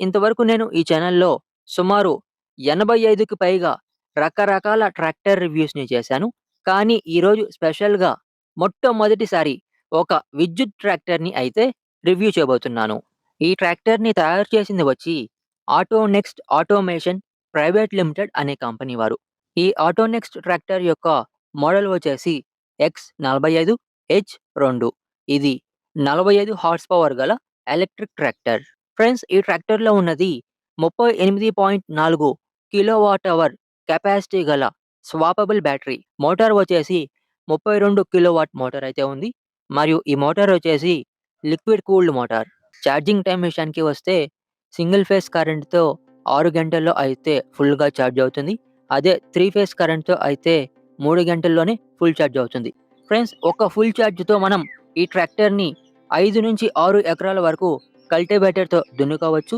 ఇంతవరకు నేను ఈ ఛానల్‌లో సుమారు 85కి పైగా రకరకాల ట్రాక్టర్ రివ్యూస్‌ని చేశాను. కానీ ఈరోజు స్పెషల్‌గా మొట్టమొదటిసారి ఒక విద్యుత్ ట్రాక్టర్‌ని అయితే రివ్యూ చేయబోతున్నాను. ఈ ట్రాక్టర్‌ని తయారు చేసింది వచ్చి auto next automation private limited అనే కంపెనీ వారు. ఈ ఆటో నెక్స్ట్ ట్రాక్టర్ యొక్క మోడల్ వచ్చేసి ఎక్స్45హెచ్2 ఇది 45 హార్స్ పవర్ గల ఎలక్ట్రిక్ ట్రాక్టర్. ఫ్రెండ్స్ ఈ ట్రాక్టర్‌లో ఉన్నది 38.4 కిలోవాట్ అవర్ కెపాసిటీ గల స్వాపబుల్ బ్యాటరీ. మోటార్ వచ్చేసి 32 కిలోవాట్ మోటార్ అయితే ఉంది. మరియు ఈ మోటార్ వచ్చేసి liquid cooled motor. Charging time విషయానికి వస్తే సింగిల్ ఫేస్ కరెంట్‌తో ఆరు గంటల్లో అయితే ఫుల్‌గా ఛార్జ్ అవుతుంది. అదే త్రీ ఫేస్ కరెంట్‌తో అయితే మూడు గంటల్లోనే ఫుల్ ఛార్జ్ అవుతుంది. ఫ్రెండ్స్ ఒక ఫుల్ ఛార్జ్‌తో మనం ఈ ట్రాక్టర్‌ని 5-6 ఎకరాల వరకు కల్టివేటర్‌తో దున్నుకోవచ్చు.